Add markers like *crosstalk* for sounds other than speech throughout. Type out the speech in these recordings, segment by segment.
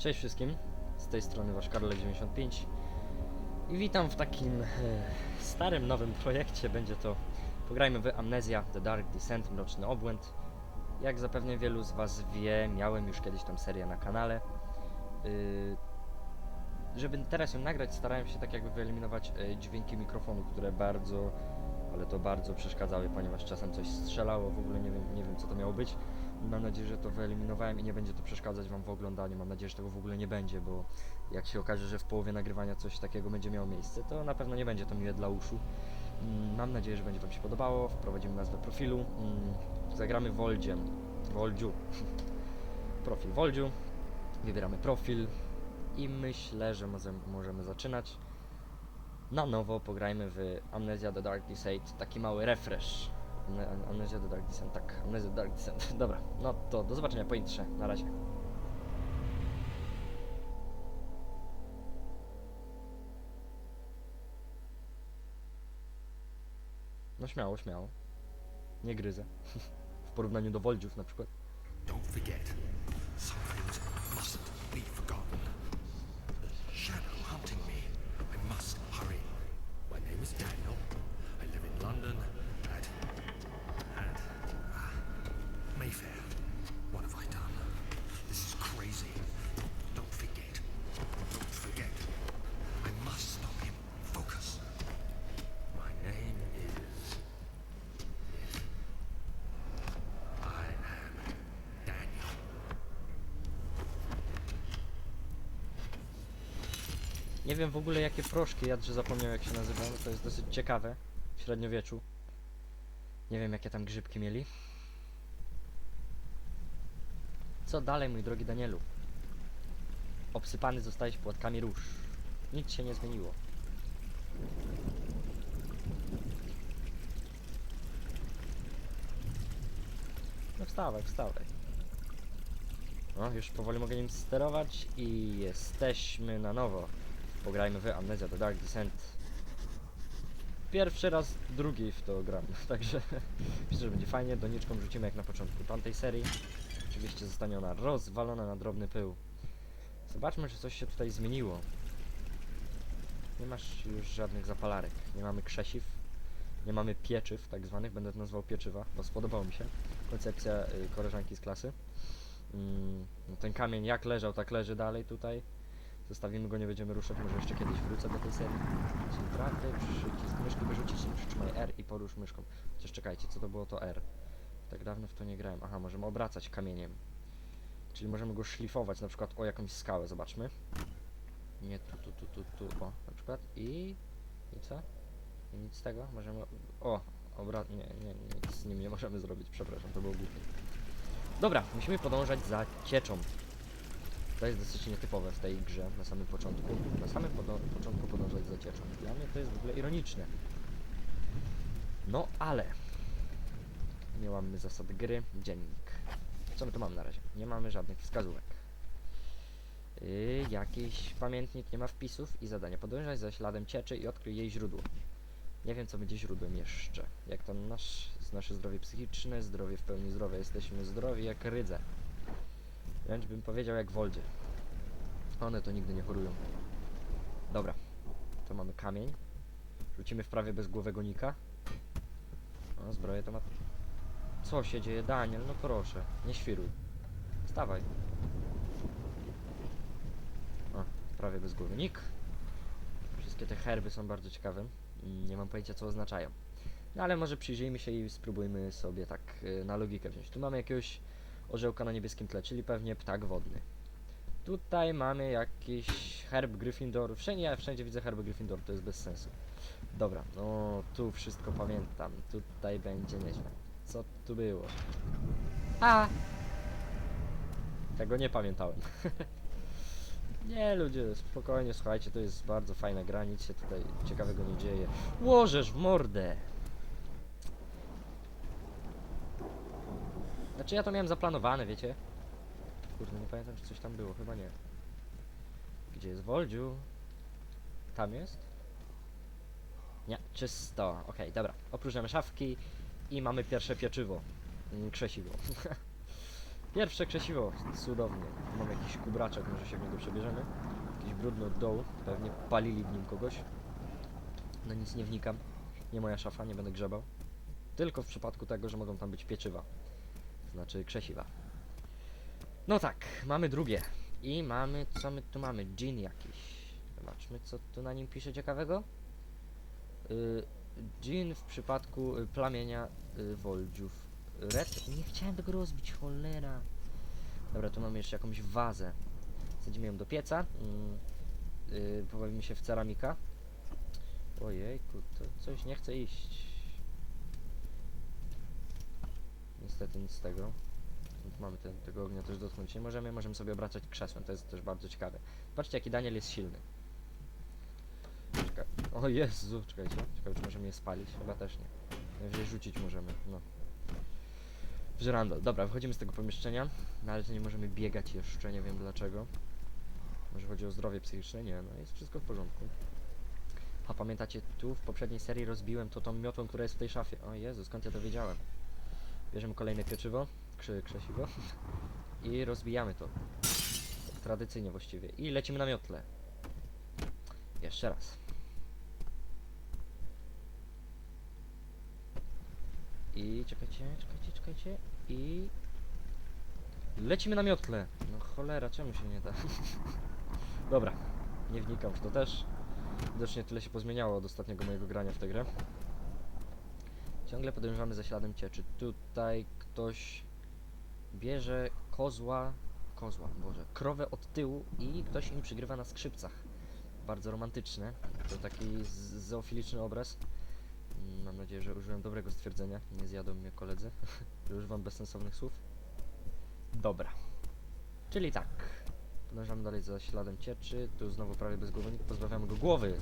Cześć wszystkim, z tej strony wasz Karolek95 i witam w takim e, starym, nowym projekcie. Będzie to Pograjmy w Amnesia The Dark Descent, Mroczny Obłęd. Jak zapewne wielu z was wie, miałem już kiedyś tą serię na kanale. Yy, żeby teraz ją nagrać, starałem się tak jakby wyeliminować e, dźwięki mikrofonu, które bardzo, ale to bardzo przeszkadzały, ponieważ czasem coś strzelało, w ogóle nie wiem, nie wiem co to miało być. Mam nadzieję, że to wyeliminowałem i nie będzie to przeszkadzać Wam w oglądaniu. Mam nadzieję, że tego w ogóle nie będzie, bo jak się okaże, że w połowie nagrywania coś takiego będzie miało miejsce, to na pewno nie będzie to miłe dla uszu. Mm, Mam nadzieję, że będzie Wam się podobało. Wprowadzimy nazwę profilu. Mm, Zagramy Woldziem. Woldziu. *laughs* Profil Woldziu. Wybieramy profil i myślę, że możemy, zaczynać. Na nowo pograjmy w Amnesia The Dark Descent. Taki mały refresh. Amne- Amnesia The Dark Descent, tak. Amnesia The Dark Descent. *laughs* Dobra, no to do zobaczenia po intrze. Na razie. No śmiało, śmiało. Nie gryzę. *laughs* w porównaniu do Woldziów na przykład. Don't forget, some things mustn't be forgotten. Shadow hunting me. I must hurry. My name is Daniel. I live in London at at ah, Mayfair. What have I done? This is crazy. Don't forget. Don't forget. I must stop him. Focus. My name is. I am Daniel. Nie wiem w ogóle jakie proszki jadł, że zapomniał jak się nazywają. To jest dosyć ciekawe. W średniowieczu. Nie wiem jakie tam grzybki mieli. Co dalej, mój drogi Danielu? Obsypany zostałeś płatkami róż. Nic się nie zmieniło. No wstawaj, wstawaj. No, już powoli mogę nim sterować i jesteśmy na nowo. Pograjmy w Amnesia The Dark Descent. Pierwszy raz, drugi w to gram, *laughs* także myślę, że będzie fajnie. Doniczką rzucimy jak na początku tamtej serii. Oczywiście zostanie ona rozwalona na drobny pył. Zobaczmy, czy coś się tutaj zmieniło. Nie masz już żadnych zapalarek, nie mamy krzesiw, nie mamy pieczyw tak zwanych, będę to nazwał pieczywa, bo spodobało mi się koncepcja y, koleżanki z klasy. Mm, no ten kamień jak leżał, tak leży dalej tutaj. Zostawimy go, nie będziemy ruszać, może jeszcze kiedyś wrócę do tej serii. Czyli prawy przycisk myszki wyrzucić, przytrzymaj R i porusz myszką. Chociaż czekajcie, co to było to R? Tak dawno w to nie grałem. Aha, możemy obracać kamieniem. Czyli możemy go szlifować na przykład o jakąś skałę, zobaczmy. Nie tu, tu, tu, tu, tu, o, na przykład i... i co? I nic z tego, możemy... O, obra... nie, nie, nic z nim nie możemy zrobić, przepraszam, to było głupie. Dobra, musimy podążać za cieczą. To jest dosyć nietypowe w tej grze na samym początku. Na samym początku podążać za cieczą. Dla mnie to jest w ogóle ironiczne. No ale nie mamy zasad gry. Dziennik. Co my tu mamy na razie? Nie mamy żadnych wskazówek. Yy, jakiś pamiętnik nie ma wpisów i zadanie. Podążaj za śladem cieczy i odkryj jej źródło. Nie wiem co będzie źródłem jeszcze. Jak to nasz, nasze zdrowie psychiczne, zdrowie w pełni zdrowe. Jesteśmy zdrowi jak rydze. Wręcz bym powiedział jak Woldzie. One to nigdy nie chorują. Dobra. To mamy kamień. Rzucimy w prawie bezgłowego nika. O, zbroję to ma... Co się dzieje, Daniel? No proszę, nie świruj. Wstawaj. O, prawie bezgłowy nik. Wszystkie te herby są bardzo ciekawe. Nie mam pojęcia co oznaczają. No ale może przyjrzyjmy się i spróbujmy sobie tak y, na logikę wziąć. Tu mamy jakiegoś orzełka na niebieskim tle, czyli pewnie ptak wodny. Tutaj mamy jakiś herb Gryffindor. Wszędzie, ja wszędzie widzę herb Gryffindor, to jest bez sensu. Dobra, no tu wszystko pamiętam. Tutaj będzie nieźle. Co tu było? A! Tego nie pamiętałem. *laughs* nie ludzie, spokojnie, słuchajcie, to jest bardzo fajna gra, nic się tutaj ciekawego nie dzieje. Łożesz w mordę! Znaczy ja to miałem zaplanowane, wiecie? Kurde, nie pamiętam czy coś tam było, chyba nie. Gdzie jest Woldziu? Tam jest? Nie, czysto. Okej, dobra. Opróżniamy szafki i mamy pierwsze pieczywo. Mm, Krzesiwo. *laughs* Pierwsze krzesiwo, cudownie. Mam jakiś kubraczek, może się w niego przebierzemy. Jakiś brudny od dołu, pewnie palili w nim kogoś. No nic nie wnikam. Nie moja szafa, nie będę grzebał. Tylko w przypadku tego, że mogą tam być pieczywa. Znaczy krzesiwa. No tak, mamy drugie. I mamy, co my tu mamy? Gin jakiś. Zobaczmy, co tu na nim pisze ciekawego. Y, gin w przypadku y, plamienia y, woldziów. Red? Nie chciałem tego rozbić, cholera. Dobra, tu mamy jeszcze jakąś wazę. Wsadzimy ją do pieca. Mm, y, pobawimy się w ceramika. Ojejku, to coś nie chce iść. Niestety nic z tego. Mamy ten, tego ognia też dotknąć nie możemy. Możemy sobie obracać krzesłem, to jest też bardzo ciekawe. Patrzcie jaki Daniel jest silny. Czekaj. O Jezu, czekajcie. Ciekawe czy możemy je spalić? Chyba też nie. Najwyżej rzucić możemy, no. Żyrandol. Dobra, wychodzimy z tego pomieszczenia. No ale to nie możemy biegać jeszcze, nie wiem dlaczego. Może chodzi o zdrowie psychiczne? Nie, no jest wszystko w porządku. A pamiętacie, tu w poprzedniej serii rozbiłem to tą miotłą, która jest w tej szafie. O Jezu, skąd ja to wiedziałem? Bierzemy kolejne pieczywo, krzy, krzesiwo *laughs* i rozbijamy to. Tradycyjnie właściwie. I lecimy na miotle. Jeszcze raz. I czekajcie, czekajcie, czekajcie. I lecimy na miotle. No cholera, czemu się nie da? *laughs* Dobra, nie wnikam w to też. Widocznie tyle się pozmieniało od ostatniego mojego grania w tę grę. Ciągle podążamy za śladem cieczy. Tutaj ktoś bierze kozła, kozła, boże, krowę od tyłu i ktoś im przygrywa na skrzypcach. Bardzo romantyczne. To taki zoofiliczny obraz. Mam nadzieję, że użyłem dobrego stwierdzenia. Nie zjadą mnie koledzy, *laughs* używam bezsensownych słów. Dobra. Czyli tak. Podążamy dalej za śladem cieczy. Tu znowu prawie bezgłownik. Pozbawiamy go głowy.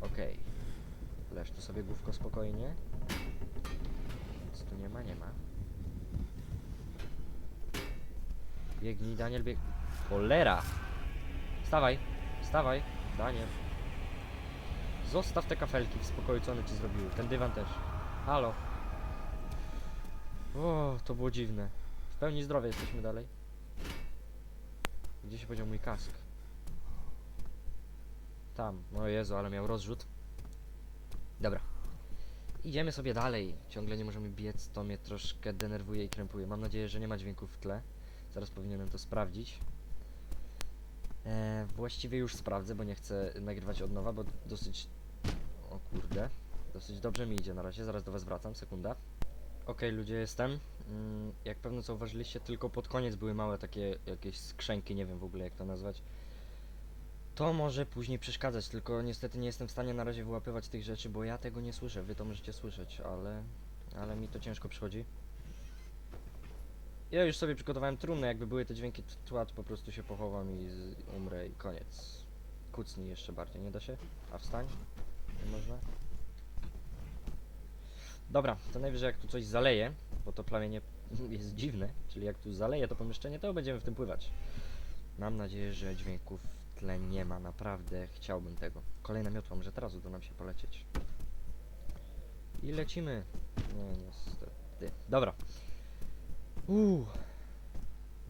Okej. Leż tu sobie główko spokojnie. Nic tu nie ma, nie ma. Biegnij, Daniel, bieg... Cholera! Wstawaj, wstawaj, Daniel. Zostaw te kafelki w spokoju, co one ci zrobiły. Ten dywan też. Halo. O, to było dziwne. W pełni zdrowia jesteśmy dalej. Gdzie się podział mój kask? Tam. O Jezu, ale miał rozrzut. Dobra. Idziemy sobie dalej. Ciągle nie możemy biec, to mnie troszkę denerwuje i krępuje. Mam nadzieję, że nie ma dźwięków w tle. Zaraz powinienem to sprawdzić. E, właściwie już sprawdzę, bo nie chcę nagrywać od nowa, bo dosyć... O kurde. Dosyć dobrze mi idzie na razie. Zaraz do was wracam. Sekunda. Okej, ludzie, jestem. Mm, jak pewno zauważyliście, tylko pod koniec były małe takie jakieś skrzęki, nie wiem w ogóle jak to nazwać. To może później przeszkadzać, tylko niestety nie jestem w stanie na razie wyłapywać tych rzeczy, bo ja tego nie słyszę. Wy to możecie słyszeć, ale, ale mi to ciężko przychodzi. Ja już sobie przygotowałem trumnę, jakby były te dźwięki t- tła, to po prostu się pochowam i umrę i koniec. Kucnij jeszcze bardziej, nie da się? A wstań? Nie można? Dobra, to najwyżej jak tu coś zaleje, bo to plamienie *laughs* jest dziwne, czyli jak tu zaleje to pomieszczenie, to będziemy w tym pływać. Mam nadzieję, że dźwięków tle nie ma, naprawdę chciałbym tego. Kolejna miotła, może teraz uda nam się polecieć. I lecimy. Nie, niestety. Dobra. Uuu.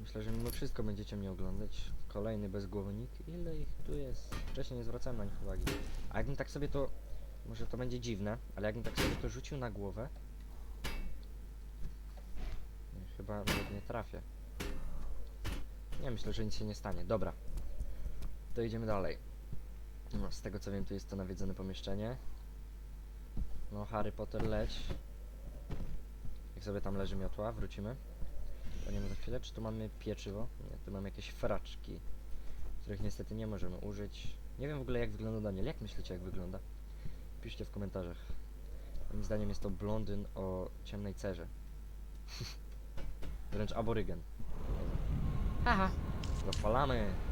Myślę, że mimo wszystko będziecie mnie oglądać. Kolejny bezgłownik. Ile ich tu jest? Wcześniej nie zwracałem na nich uwagi. A jakbym tak sobie to... Może to będzie dziwne, ale jakbym tak sobie to rzucił na głowę... Chyba nie trafię. Nie, myślę, że nic się nie stanie. Dobra. To idziemy dalej. No, z tego co wiem, to jest to nawiedzone pomieszczenie. No, Harry Potter leć. Jak sobie tam leży miotła, wrócimy. Paniemy za chwilę, czy tu mamy pieczywo? Nie, tu mamy jakieś fraczki, których niestety nie możemy użyć. Nie wiem w ogóle jak wygląda Daniel. Jak myślicie jak wygląda? Piszcie w komentarzach. Moim zdaniem jest to blondyn o ciemnej cerze. *laughs* Wręcz aborygen. Haha. Zapalamy.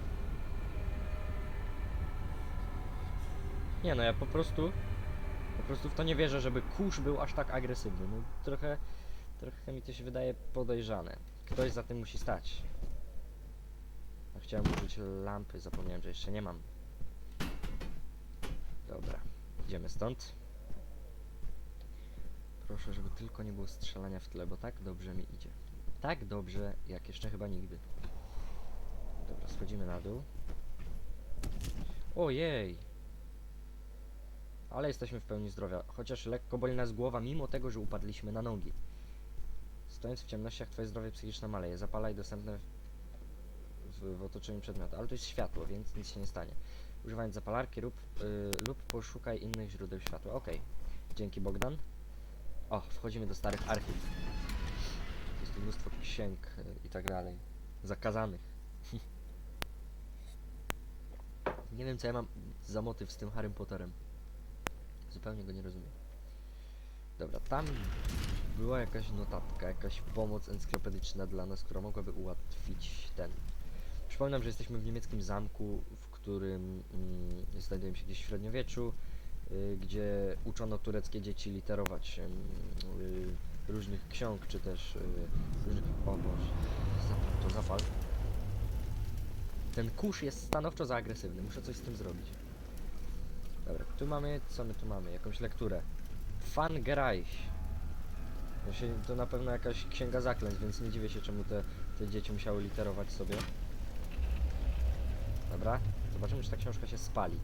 Nie no, ja po prostu po prostu w to nie wierzę, żeby kurz był aż tak agresywny. No trochę trochę mi to się wydaje podejrzane. Ktoś za tym musi stać. No, chciałem użyć lampy, zapomniałem, że jeszcze nie mam. Dobra, idziemy stąd. Proszę, żeby tylko nie było strzelania w tle, bo tak dobrze mi idzie. tak dobrze, jak jeszcze chyba nigdy. Dobra, schodzimy na dół. Ojej! Ale jesteśmy w pełni zdrowia, chociaż lekko boli nas głowa, mimo tego, że upadliśmy na nogi. Stojąc w ciemnościach, twoje zdrowie psychiczne maleje. Zapalaj dostępne w, w otoczeniu przedmioty. Ale to jest światło, więc nic się nie stanie. Używając zapalarki lub, y, lub poszukaj innych źródeł światła. Okej. Dzięki Bogdan. O, wchodzimy do starych archiv. Jest tu mnóstwo księg y, i tak dalej. Zakazanych. *laughs* nie wiem co ja mam za motyw z tym Harrym Potterem. Zupełnie go nie rozumiem. Dobra, tam była jakaś notatka, jakaś pomoc encyklopedyczna dla nas, która mogłaby ułatwić ten. Przypominam, że jesteśmy w niemieckim zamku, w którym mm, znajdujemy się gdzieś w średniowieczu, y, gdzie uczono tureckie dzieci literować y, różnych ksiąg, czy też y, różnych... O Boże, to zapal. Ten kurz jest stanowczo za agresywny, muszę coś z tym zrobić. Dobra, tu mamy, co my tu mamy? Jakąś lekturę. Fan Gereich. To, się, to na pewno jakaś księga zaklęć, więc nie dziwię się, czemu te, te dzieci musiały literować sobie. Dobra, zobaczymy, czy ta książka się spali.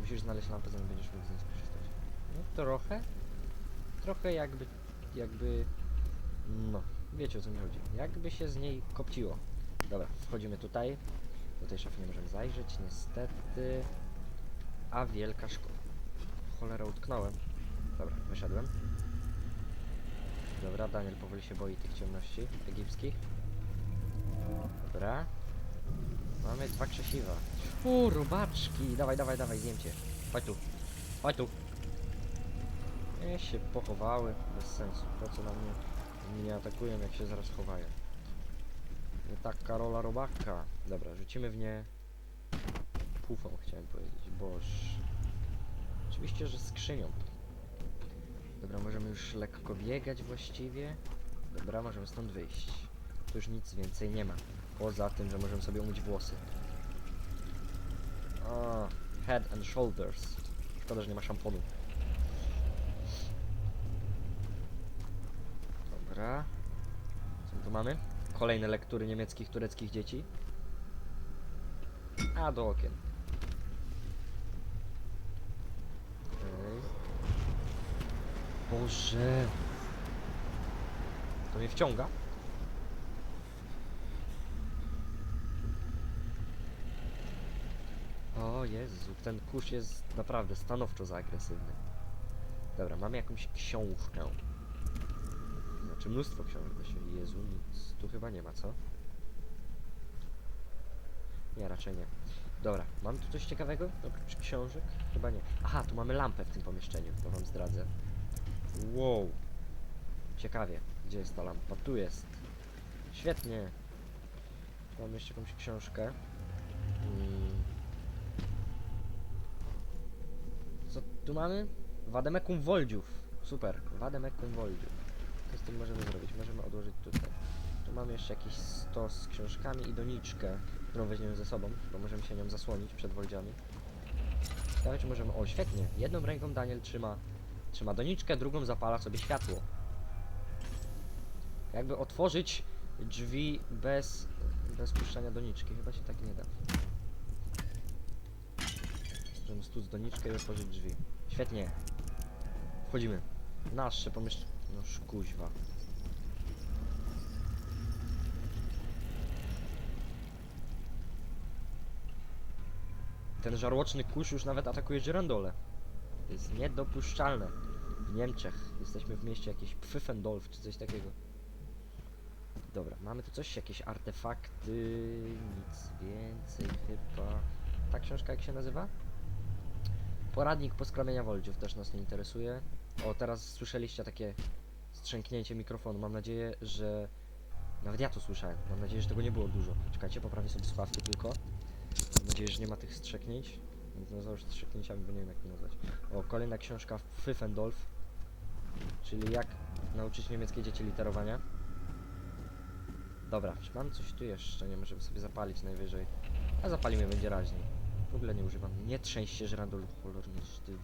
Musisz znaleźć lampę, zanim będziesz mógł z niej skorzystać. No trochę. Trochę jakby, jakby, no, wiecie o co mi chodzi. Jakby się z niej kopciło. Dobra, wchodzimy tutaj. Do tej szafy nie możemy zajrzeć, niestety. A wielka szkoła. Cholera, utknąłem. Dobra, wyszedłem. Dobra, Daniel powoli się boi tych ciemności egipskich. Dobra. Mamy dwa krzesiwa. U, robaczki! Dawaj, dawaj, dawaj, zdjęcie. Chodź tu. Chodź tu. Nie się pochowały. Bez sensu. Po co na mnie nie atakują, jak się zaraz chowają. Nie tak Karola Robaka. Dobra, rzucimy w nie pufą, chciałem powiedzieć. Boż. Oczywiście, że skrzynią. Dobra, możemy już lekko biegać właściwie. Dobra, możemy stąd wyjść. Tu już nic więcej nie ma. Poza tym, że możemy sobie umyć włosy. O, head and shoulders. Szkoda, że nie ma szamponu. Dobra. Co tu mamy? Kolejne lektury niemieckich, tureckich dzieci. A, do okien. Okej. Boże. To mnie wciąga. O Jezu, ten kurz jest naprawdę stanowczo za agresywny. Dobra, mamy jakąś książkę. Znaczy mnóstwo książek właściwie. Jezu, nic tu chyba nie ma, co? Nie, raczej nie. Dobra, mam tu coś ciekawego oprócz książek? Chyba nie. Aha, tu mamy lampę w tym pomieszczeniu, to wam zdradzę. Wow. Ciekawie. Gdzie jest ta lampa? Tu jest. Świetnie. Mamy jeszcze jakąś książkę. Mm. Co tu mamy? Wademekum Woldziów. Super. Wademekum Woldziów. Co z tym możemy zrobić? Możemy odłożyć tutaj. Tu mamy jeszcze jakiś stos z książkami i doniczkę, którą weźmiemy ze sobą, bo możemy się nią zasłonić przed woldziami. Ciekawe, czy możemy... O, świetnie. Jedną ręką Daniel trzyma, trzyma doniczkę, drugą zapala sobie światło. Jakby otworzyć drzwi bez, bez puszczania doniczki. Chyba się tak nie da. Możemy stuc doniczkę i otworzyć drzwi. Świetnie. Wchodzimy. Nasze pomieszczenie. No szkuźwa. Ten żarłoczny kurz już nawet atakuje żyrandole. To jest niedopuszczalne. W Niemczech. Jesteśmy w mieście jakieś Pfeffendorf czy coś takiego. Dobra, mamy tu coś, jakieś artefakty, nic więcej chyba. Ta książka jak się nazywa? Poradnik poskramiania woldziów też nas nie interesuje. O, teraz słyszeliście takie strzęknięcie mikrofonu. Mam nadzieję, że... Nawet ja to słyszałem. Mam nadzieję, że tego nie było dużo. Czekajcie, poprawię sobie słuchawki tylko. Mam nadzieję, że nie ma tych strzeknięć. Będę nazywał już strzeknięciami, bo nie wiem jak to nazwać. O, kolejna książka Pfeffendorf. Czyli jak nauczyć niemieckie dzieci literowania. Dobra, czy mam coś tu jeszcze? Nie możemy sobie zapalić najwyżej. A zapalimy, będzie raźniej. W ogóle nie używam. Nie trzęść się żyrandolu cholerny, ty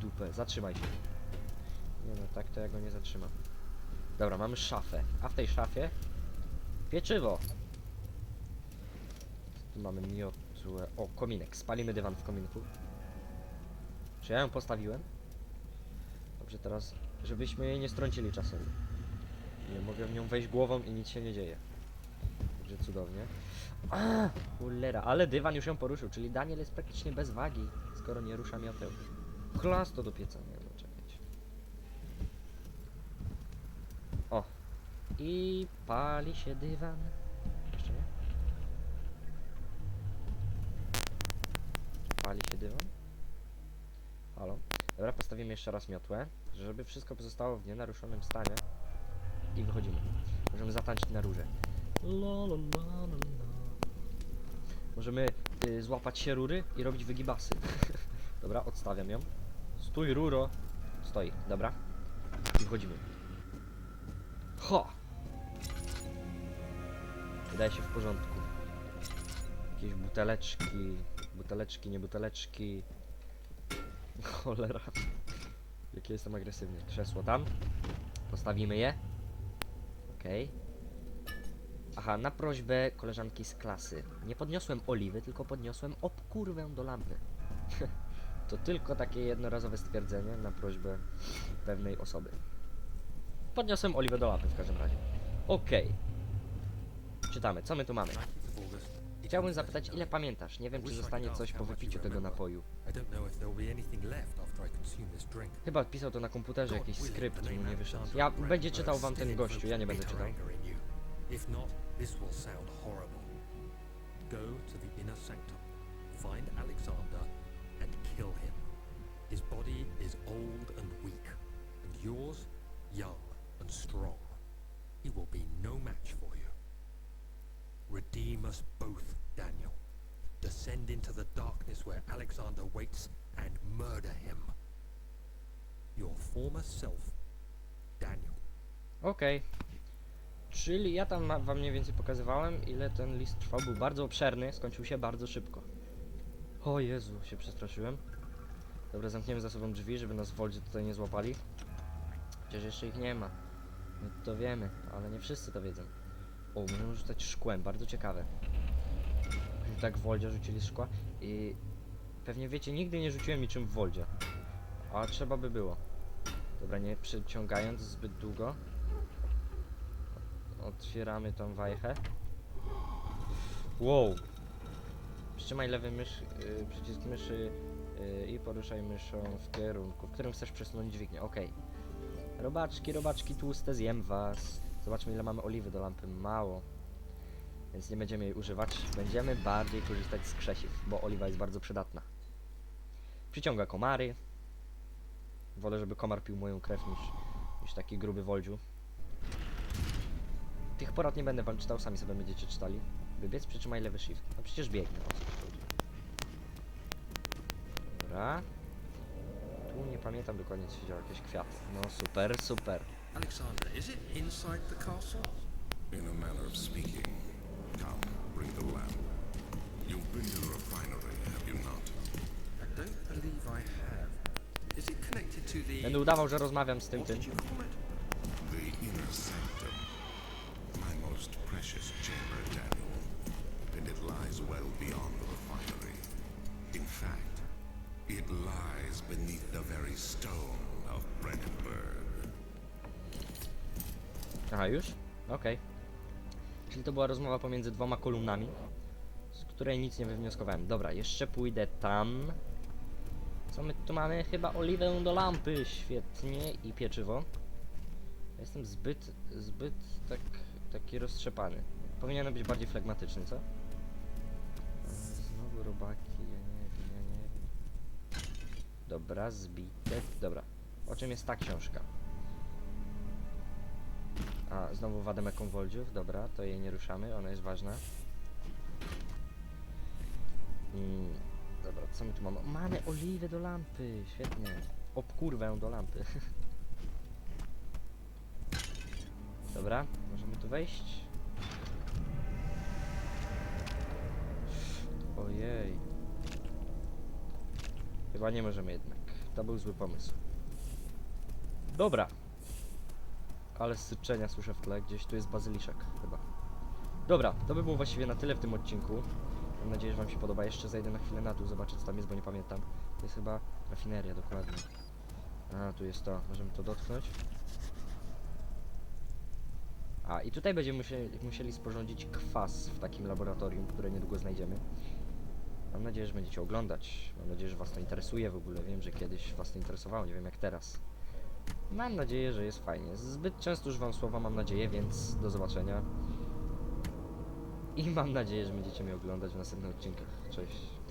dupę. Zatrzymaj się. Nie no, tak to ja go nie zatrzymam. Dobra, mamy szafę. A w tej szafie pieczywo. Tu mamy O, kominek. Spalimy dywan w kominku. Czy ja ją postawiłem? Dobrze, teraz, żebyśmy jej nie strącili czasem. Nie mogę w nią wejść głową i nic się nie dzieje. Także cudownie. A, cholera, ale dywan już ją poruszył, czyli Daniel jest praktycznie bez wagi, skoro nie rusza mioteł. Klas to do pieca, nie czekać. O. I pali się dywan. Jeszcze nie? Pali się dywan? Halo? Dobra, postawimy jeszcze raz miotłę, żeby wszystko pozostało w nienaruszonym stanie. I wychodzimy. Możemy zatańczyć na la. Możemy y, złapać się rury i robić wygibasy. *laughs* dobra, odstawiam ją. Stój, ruro. Stoi, dobra. I wchodzimy. Ho! Wydaje się w porządku. Jakieś buteleczki. Buteleczki, nie buteleczki. Cholera. Jaki jestem agresywny. Krzesło tam. Postawimy je. Okej. Aha, na prośbę koleżanki z klasy. Nie podniosłem oliwy, tylko podniosłem obkurwę do lampy. *laughs* to tylko takie jednorazowe stwierdzenie na prośbę pewnej osoby. Podniosłem oliwę do lampy w każdym razie. Okej. Czytamy, co my tu mamy? 19th of August. Chciałbym zapytać, ile pamiętasz? Nie wiem, czy zostanie coś po wypiciu tego napoju. Chyba pisał to na komputerze, jakiś skrypt, mu nie wyszedł. Ja będzie czytał wam ten gościu, ja nie będę czytał. Go to the inner sanctum, find Alexander, and kill him. His body is old and weak, and yours young and strong. He will be no match for. Redeem us both, Daniel. Descend into the darkness where Alexander waits and murder him. Your former self, Daniel. Okej. Czyli ja tam wam mniej więcej pokazywałem, ile ten list trwał. Był bardzo obszerny, skończył się bardzo szybko. O Jezu, się przestraszyłem. Dobra, zamkniemy za sobą drzwi, żeby nas Woldzie tutaj nie złapali. Chociaż jeszcze ich nie ma. My to wiemy, ale nie wszyscy to wiedzą. O, możemy rzucać szkłem, bardzo ciekawe. Tak w Woldzie rzucili szkła i... Pewnie wiecie, nigdy nie rzuciłem niczym w Woldzie. A trzeba by było. Dobra, nie przeciągając zbyt długo. Otwieramy tą wajchę. Wow! Przytrzymaj lewy mysz, y, przycisk myszy y, i poruszaj myszą w kierunku, w którym chcesz przesunąć dźwignię. Okej. Robaczki, robaczki tłuste, zjem was. Zobaczmy ile mamy oliwy do lampy. Mało. Więc nie będziemy jej używać. Będziemy bardziej korzystać z krzesiw, bo oliwa jest bardzo przydatna. Przyciąga komary. Wolę, żeby komar pił moją krew niż, niż taki gruby woldziu. Tych porad nie będę wam czytał, sami sobie będziecie czytali. Wybiec, przytrzymaj lewy shift. No przecież biegnę. Dobra. Tu nie pamiętam dokładnie co się działo, jakieś kwiaty. No super, super. Alexander, is it inside the castle? In a manner of speaking. Come, bring the lamp. You've been to the refinery, have you not? I don't believe I have. Is it connected to the... Będę udawał, że rozmawiam z tym What tym. did you call it? The inner sanctum. My most precious chamber, Daniel. And it lies well beyond the refinery. In fact, it lies beneath the very stone of Brennenburg. Aha, już? Okej. Czyli to była rozmowa pomiędzy dwoma kolumnami, z której nic nie wywnioskowałem. Dobra, jeszcze pójdę tam. Co my tu mamy? Chyba oliwę do lampy. Świetnie. I pieczywo. Jestem zbyt, zbyt tak, taki roztrzepany. Powinienem być bardziej flegmatyczny, co? Znowu robaki, ja nie wiem, ja nie wiem. Dobra, zbitek. Dobra. O czym jest ta książka? A, znowu wademeką Woldziów, dobra, to jej nie ruszamy, ona jest ważna. Mm, dobra, co my tu mamy? Mamy oliwę do lampy, świetnie. Obkurwę do lampy. *laughs* dobra, możemy tu wejść. Ojej. Chyba nie możemy jednak. To był zły pomysł. Dobra. Ale syczenia słyszę w tle, gdzieś tu jest bazyliszek chyba. Dobra, to by było właściwie na tyle w tym odcinku. Mam nadzieję, że wam się podoba. Jeszcze zajdę na chwilę na dół, zobaczę co tam jest, bo nie pamiętam. To jest chyba rafineria, dokładnie. A, tu jest to. Możemy to dotknąć. A, i tutaj będziemy musieli, musieli sporządzić kwas w takim laboratorium, które niedługo znajdziemy. Mam nadzieję, że będziecie oglądać. Mam nadzieję, że was to interesuje w ogóle. Wiem, że kiedyś was to interesowało, nie wiem jak teraz. Mam nadzieję, że jest fajnie. Zbyt często używam słowa mam nadzieję, więc do zobaczenia. I mam nadzieję, że będziecie mnie oglądać w następnych odcinkach. Cześć.